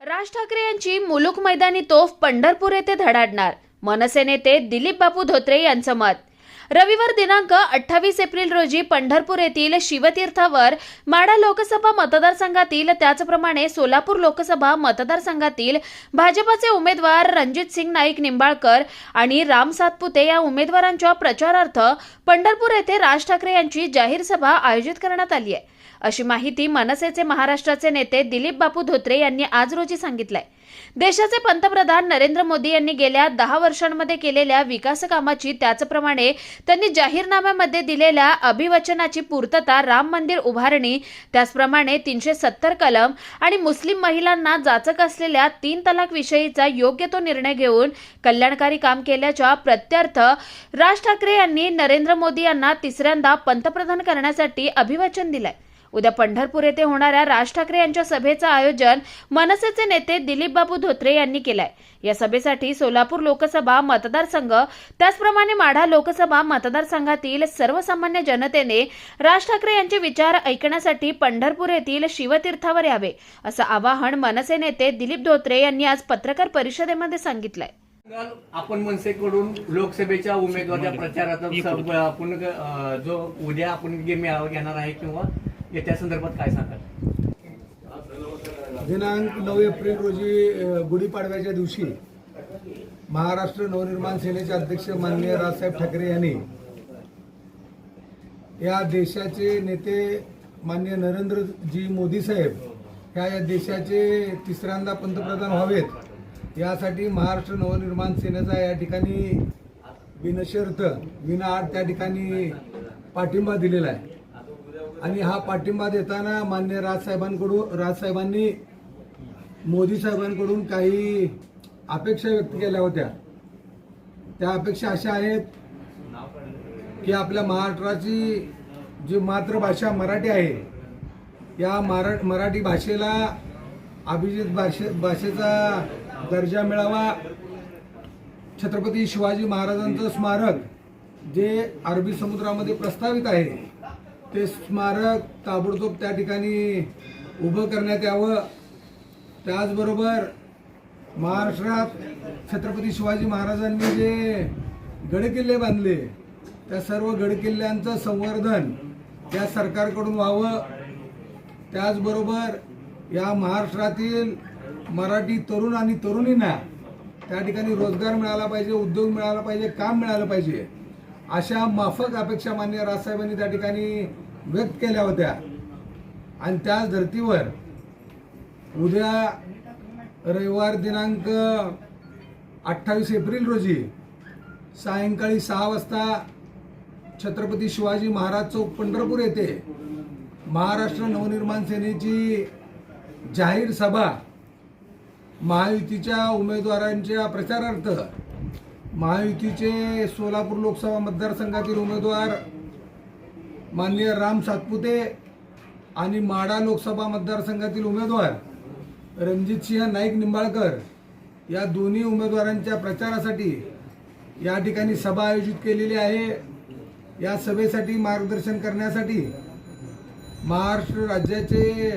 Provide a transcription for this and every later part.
राज ठाकरे यांची मुलुक मैदानी तोफ पंढरपूर येथे धडाडणार. मनसे नेते दिलीप बापू धोत्रे यांचं मत. रविवार दिनांक अठ्ठावीस एप्रिल रोजी पंढरपूर येथील शिवतीर्थावर माढा लोकसभा मतदारसंघातील त्याचप्रमाणे सोलापूर लोकसभा मतदारसंघातील भाजपाचे उमेदवार रणजित सिंग नाईक निंबाळकर आणि राम सातपुते या उमेदवारांच्या प्रचारार्थ पंढरपूर येथे राज ठाकरे यांची जाहीर सभा आयोजित करण्यात आली आहे. अशी माहिती मनसेचे महाराष्ट्राचे नेते दिलीप बापू धोत्रे यांनी आज रोजी सांगितलंय. देशाचे पंतप्रधान नरेंद्र मोदी यांनी गेल्या दहा वर्षांमध्ये केलेल्या विकास कामाची त्याचप्रमाणे त्यांनी जाहीरनाम्यामध्ये दिलेल्या अभिवचनाची पूर्तता राम मंदिर उभारणी त्याचप्रमाणे तीनशे सत्तर कलम आणि मुस्लिम महिलांना जाचक असलेल्या तीन तलाक विषयीचा योग्य तो निर्णय घेऊन कल्याणकारी काम केल्याच्या प्रत्यर्थ राज ठाकरे यांनी नरेंद्र मोदी यांना तिसऱ्यांदा पंतप्रधान करण्यासाठी अभिवचन दिलंय. उद्या पंढरपूर येथे होणाऱ्या राज ठाकरे यांच्या सभेचं आयोजन मनसेचे नेते दिलीप बाबू धोत्रे यांनी केलंय. या सभेसाठी सोलापूर लोकसभा मतदारसंघ त्याचप्रमाणे माढा लोकसभा मतदारसंघातील सर्वसामान्य जनतेने राज ठाकरे यांचे विचार ऐकण्यासाठी पंढरपूर येथील शिवतीर्थावर यावे असं आवाहन मनसे नेते दिलीप धोत्रे यांनी आज पत्रकार परिषदेमध्ये सांगितलंय. आपण मनसेकडून लोकसभेच्या उमेदवाराच्या प्रचाराचा आपण जो उद्या आपण घेणार आहे किंवा त्या संदर्भात काय सांगाल? दिनांक नऊ एप्रिल रोजी गुढीपाडव्याच्या दिवशी महाराष्ट्र नवनिर्माण सेनेचे अध्यक्ष माननीय राजसाहेब ठाकरे यांनी या देशाचे नेते माननीय नरेंद्रजी मोदी साहेब ह्या या देशाचे तिसऱ्यांदा पंतप्रधान व्हावेत यासाठी महाराष्ट्र नवनिर्माण सेनेचा या ठिकाणी बिनशर्त विनाआड त्या ठिकाणी पाठिंबा दिलेला आहे. आणि हा पाठिंबा देताना मान्य राजसाहेबांकडून राजसाहेबांनी मोदी साहेबांकडून काही अपेक्षा व्यक्त केल्या होत्या. त्या अपेक्षा अशा आहेत की आपल्या महाराष्ट्राची जी मातृभाषा मराठी आहे या मरा मराठी भाषेला अभिजित भाषे भाषेचा दर्जा मिळावा. छत्रपती शिवाजी महाराजांचं स्मारक जे अरबी समुद्रामध्ये प्रस्तावित आहे ते स्मारक ताबडतोब त्या ठिकाणी उभं करण्यात यावं. त्याचबरोबर महाराष्ट्रात छत्रपती शिवाजी महाराजांनी जे गडकिल्ले बांधले त्या सर्व गडकिल्ल्यांचं संवर्धन या सरकारकडून व्हावं. त्याचबरोबर या महाराष्ट्रातील मराठी तरुण आणि तरुणींना त्या ठिकाणी रोजगार मिळाला पाहिजे उद्योग मिळाला पाहिजे काम मिळालं पाहिजे अशा माफक अपेक्षा मान्य राजसाहेबांनी त्या ठिकाणी व्यक्त केल्या होत्या. आणि त्याच धर्तीवर उद्या रविवार दिनांक अठ्ठावीस एप्रिल रोजी सायंकाळी सहा वाजता छत्रपती शिवाजी महाराज चौक पंढरपूर येथे महाराष्ट्र नवनिर्माण सेनेची जाहीर सभा महायुतीच्या उमेदवारांच्या प्रचारार्थ महायुतीचे सोलापूर लोकसभा मतदारसंघातील उमेदवार माननीय राम सातपुते आणि माडा लोकसभा मतदारसंघातील उमेदवार रणजितसिंह नाईक निंबाळकर या दोन्ही उमेदवारांच्या प्रचारासाठी या ठिकाणी सभा आयोजित केलेली आहे. या सभेसाठी मार्गदर्शन करण्यासाठी महाराष्ट्र राज्याचे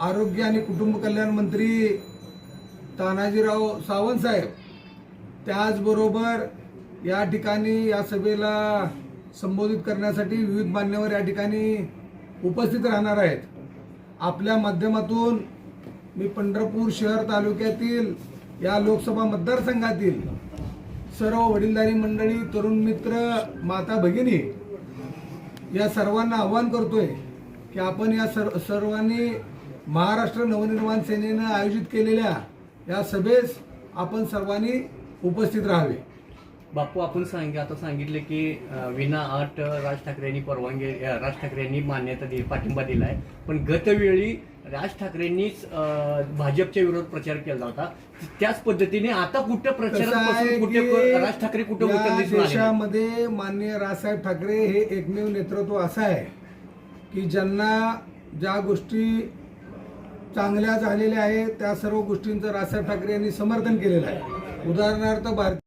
आरोग्य आणि कुटुंब कल्याण मंत्री तानाजीराव सावंत साहेब त्याचबरोबर या ठिकाणी या सभेला संबोधित करण्यासाठी विविध मान्यवर या ठिकाणी उपस्थित राहणार आहेत. आपल्या माध्यमातून मी पंढरपूर शहर तालुक्यातील या लोकसभा मतदारसंघातील सर्व वडीलधारी मंडळी तरुण मित्र माता भगिनी या सर्वांना आव्हान करतोय की आपण या सर्व सर्वांनी महाराष्ट्र नवनिर्माण सेनेनं आयोजित केलेल्या या सभेस आपण सर्वांनी उपस्थित राहावे. बापू आपण सांग आता सांगितले की विना अट राज ठाकरेंनी परवानगी राज ठाकरेंनी मान्यता दिली पाठिंबा दिला आहे पण गतवेळी राज ठाकरेंनीच भाजपच्या विरोधात प्रचार केला होता. त्याच पद्धतीने आता कुठं प्रचारापासून कुठे राज ठाकरे कुठं. देशामध्ये माननीय राजसाहेब ठाकरे हे एकमेव नेतृत्व असं आहे की ज्यांना ज्या गोष्टी चांगल्या झालेल्या आहेत त्या सर्व गोष्टींचं राजसाहेब ठाकरे यांनी समर्थन केलेलं आहे. उदाहरणार्थ भारतीय